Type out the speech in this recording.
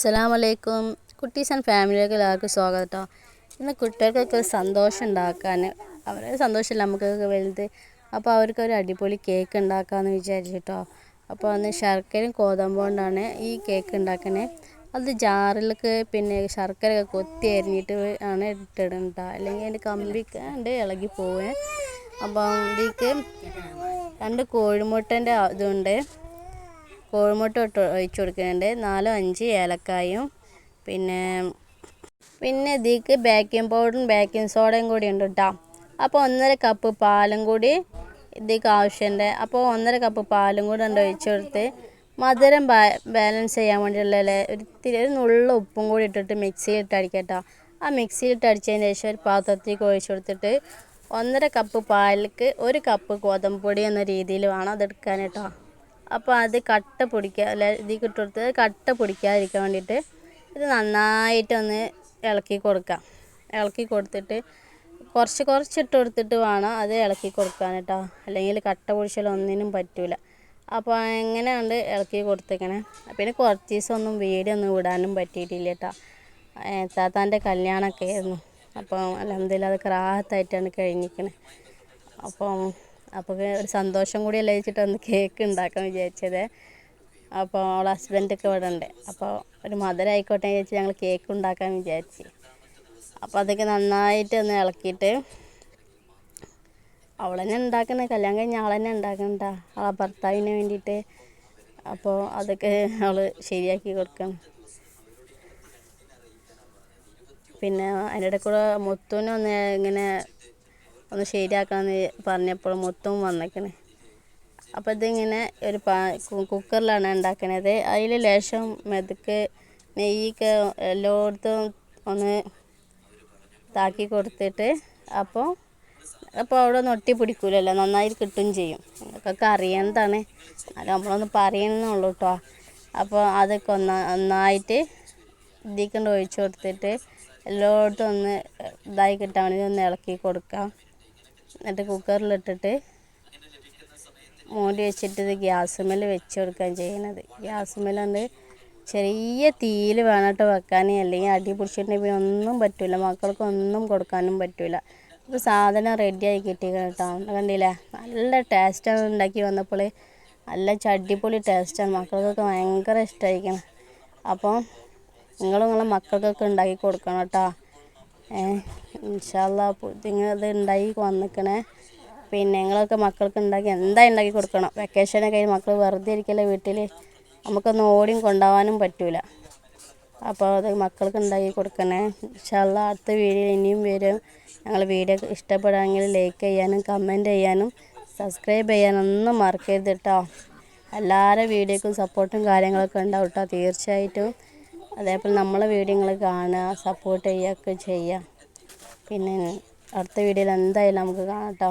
അസ്സലാമലൈക്കും. കുട്ടീസ് ആൻഡ് ഫാമിലിയിലേക്ക് എല്ലാവർക്കും സ്വാഗതം കേട്ടോ ഇന്ന് കുട്ടികൾക്കൊക്കെ ഒരു സന്തോഷം ഉണ്ടാക്കാൻ അവരെ സന്തോഷമല്ല നമുക്കൊക്കെ വലുത്. അപ്പോൾ അവർക്ക് ഒരു അടിപൊളി കേക്ക് ഉണ്ടാക്കാമെന്ന് വിചാരിച്ചു കേട്ടോ അപ്പോൾ അന്ന് ശർക്കരയും ഗോതമ്പ് കൊണ്ടാണ് ഈ കേക്ക് ഉണ്ടാക്കണേ. അത് ജാറിലേക്ക് പിന്നെ ശർക്കരയൊക്കെ കൊത്തി അരിഞ്ഞിട്ട് ആണ് ഇട്ടിടുന്നത്. കേട്ടോ അല്ലെങ്കിൽ അതിന്റെ കമ്പിക്കാണ്ട് ഇളകി പോവേ. അപ്പോൾ രണ്ട് കോഴിമുട്ടന്റെ ഇതുണ്ട്. കോഴിമുട്ട ഇട്ട് ഒഴിച്ച് കൊടുക്കുന്നുണ്ട്. നാലോ അഞ്ച് ഏലക്കായും. പിന്നെ പിന്നെ ഇതിക്ക് ബേക്കിംഗ് പൗഡറും ബേക്കിംഗ് സോഡയും കൂടി ഉണ്ട് കേട്ടോ അപ്പോൾ ഒന്നര കപ്പ് പാലും കൂടി ഇതിക്ക് ആവശ്യമുണ്ട് അപ്പോൾ ഒന്നര കപ്പ് പാലും കൂടി ഉണ്ട് ഒഴിച്ച് കൊടുത്ത് മധുരം ബാലൻസ് ചെയ്യാൻ വേണ്ടിയുള്ള ഒരു ഇത്തിരി ഒരു നുള്ള ഉപ്പും കൂടി ഇട്ടിട്ട് മിക്സിയിലിട്ട് അടിക്കട്ടോ ആ മിക്സിയിലിട്ട് അടിച്ചതിന് ശേഷം ഒരു പാത്രത്തിലേക്ക് ഒഴിച്ച് കൊടുത്തിട്ട് ഒന്നര കപ്പ് പാലിലേക്ക് ഒരു കപ്പ് ഗോതമ്പ് പൊടി എന്ന രീതിയിൽ വേണം അതെടുക്കാൻ കേട്ടോ അപ്പോൾ അത് കട്ട പൊടിക്കുക അല്ല ഇതിൽ ഇട്ട് കൊടുത്ത് കട്ട പൊടിക്കാതിരിക്കാൻ വേണ്ടിയിട്ട് ഇത് നന്നായിട്ടൊന്ന് ഇളക്കി കൊടുക്കാം. ഇളക്കി കൊടുത്തിട്ട് കുറച്ച് കുറച്ച് ഇട്ട് കൊടുത്തിട്ട് വേണം അത് ഇളക്കി കൊടുക്കാൻ കേട്ടോ. അല്ലെങ്കിൽ കട്ട പൊടിച്ചാൽ ഒന്നിനും പറ്റില്ല അപ്പോൾ എങ്ങനെ ഉണ്ട് ഇളക്കി കൊടുത്തേക്കണേ. പിന്നെ കുറച്ച് ദിവസം ഒന്നും വീടൊന്നും വിടാനും പറ്റിയിട്ടില്ല കേട്ടോ. താത്താന്റെ കല്യാണമൊക്കെ ആയിരുന്നു. അപ്പോൾ അലഹമ്മദില്ല അത് ക്രാഹത്തായിട്ടാണ് കഴിഞ്ഞിരിക്കണേ. അപ്പം അപ്പോൾ ഒരു സന്തോഷം കൂടി അല്ലേ വെച്ചിട്ട് ഒന്ന് കേക്ക് ഉണ്ടാക്കാൻ വിചാരിച്ചത്. അപ്പോൾ അവളെ ഹസ്ബൻഡൊക്കെ ഇവിടെ ഉണ്ട്. അപ്പോൾ ഒരു മധുരം ആയിക്കോട്ടെ വിചാരിച്ച് ഞങ്ങൾ കേക്ക് ഉണ്ടാക്കാൻ വിചാരിച്ച്. അപ്പോൾ അതൊക്കെ നന്നായിട്ട് ഒന്ന് ഇളക്കിയിട്ട് അവൾ തന്നെ ഉണ്ടാക്കുന്നത് കല്യാണം കഴിഞ്ഞ ആൾ തന്നെ ഉണ്ടാക്കണ്ട. അവളെ ഭർത്താവിന് വേണ്ടിയിട്ട്. അപ്പോൾ അതൊക്കെ അവൾ ശരിയാക്കി കൊടുക്കണം. പിന്നെ അതിന്റെ ഇടയ്ക്കൂടെ കൂടെ മുത്തുവിനൊന്ന് ഇങ്ങനെ ഒന്ന് ശരിയാക്കാമെന്ന് പറഞ്ഞപ്പോൾ മൊത്തം വന്നേക്കണേ. അപ്പോൾ ഇതിങ്ങനെ ഒരു പാ കുക്കറിലാണ് ഉണ്ടാക്കണത്. അതിൽ ലേശം മെതുക്ക് നെയ്യൊക്കെ എല്ലായിടത്തും ഒന്ന് താക്കി കൊടുത്തിട്ട് അപ്പോൾ അപ്പോൾ അവിടെ ഒന്ന് ഒട്ടി പിടിക്കൂലല്ലോ നന്നായി കിട്ടും ചെയ്യും. നിങ്ങൾക്കൊക്കെ അറിയേണ്ടതാണ്. അത് നമ്മളൊന്ന് പറയണമെന്നുള്ളൂ കേട്ടോ. അപ്പോൾ അതൊക്കെ ഒന്ന് നന്നായിട്ട് ഇതിക്കൊണ്ട് ഒഴിച്ചു കൊടുത്തിട്ട് എല്ലായിടത്തും ഒന്ന് ഇതായി കിട്ടാൻ വേണ്ടി ഒന്ന് ഇളക്കി കൊടുക്കാം. എന്നിട്ട് കുക്കറിലിട്ടിട്ട് മൂടി വെച്ചിട്ട് ഇത് ഗ്യാസുമേൽ വെച്ച് കൊടുക്കാൻ ചെയ്യണത് ഗ്യാസുമേലുണ്ട് ചെറിയ തീയിൽ വേണം കേട്ടോ വെക്കാൻ അല്ലെങ്കിൽ അടി പിടിച്ചിട്ടുണ്ടെങ്കിൽ പിന്നെ ഒന്നും പറ്റില്ല മക്കൾക്കൊന്നും കൊടുക്കാനും പറ്റില്ല അപ്പോൾ സാധനം റെഡിയായി കിട്ടിക്കണം കേട്ടോ. കണ്ടില്ലേ? നല്ല ടേസ്റ്റാണ് ഉണ്ടാക്കി വന്നപ്പോൾ. നല്ല ചടിപൊളി ടേസ്റ്റാണ് മക്കൾക്കൊക്കെ ഭയങ്കര ഇഷ്ടമായിരിക്കണം. അപ്പോൾ നിങ്ങൾ നിങ്ങളെ മക്കൾക്കൊക്കെ ഉണ്ടാക്കി കൊടുക്കണം കേട്ടോ. ഇൻഷാല്ല ഇത് ഉണ്ടായി വന്നിക്കണേ. പിന്നെ നിങ്ങളൊക്കെ മക്കൾക്ക് ഉണ്ടാക്കി എന്താ ഉണ്ടാക്കി കൊടുക്കണം? വെക്കേഷനൊക്കെ കഴിഞ്ഞ് മക്കൾ വെറുതെ ഇരിക്കല്ലേ വീട്ടിൽ നമുക്കൊന്ന് ഓടിയും കൊണ്ടുപോകാനും പറ്റൂല. അപ്പോൾ അത് മക്കൾക്ക് ഉണ്ടാക്കി കൊടുക്കണേ. ഇൻഷാല്ല അടുത്ത വീഡിയോ ഇനിയും വരും. ഞങ്ങൾ വീഡിയോ ഇഷ്ടപ്പെടുകയാണെങ്കിൽ ലൈക്ക് ചെയ്യാനും കമന്റ് ചെയ്യാനും സബ്സ്ക്രൈബ് ചെയ്യാനൊന്നും മറക്കരുത് കേട്ടോ എല്ലാവരുടെ വീഡിയോക്കും സപ്പോർട്ടും കാര്യങ്ങളൊക്കെ ഉണ്ടാവും കേട്ടോ തീർച്ചയായിട്ടും. അതേപോലെ നമ്മളെ വീഡിയോ നിങ്ങൾ കാണുക സപ്പോർട്ട് ചെയ്യുകയൊക്കെ ചെയ്യുക പിന്നെ അടുത്ത വീഡിയോയിൽ എന്തായാലും നമുക്ക് കാണാം കേട്ടോ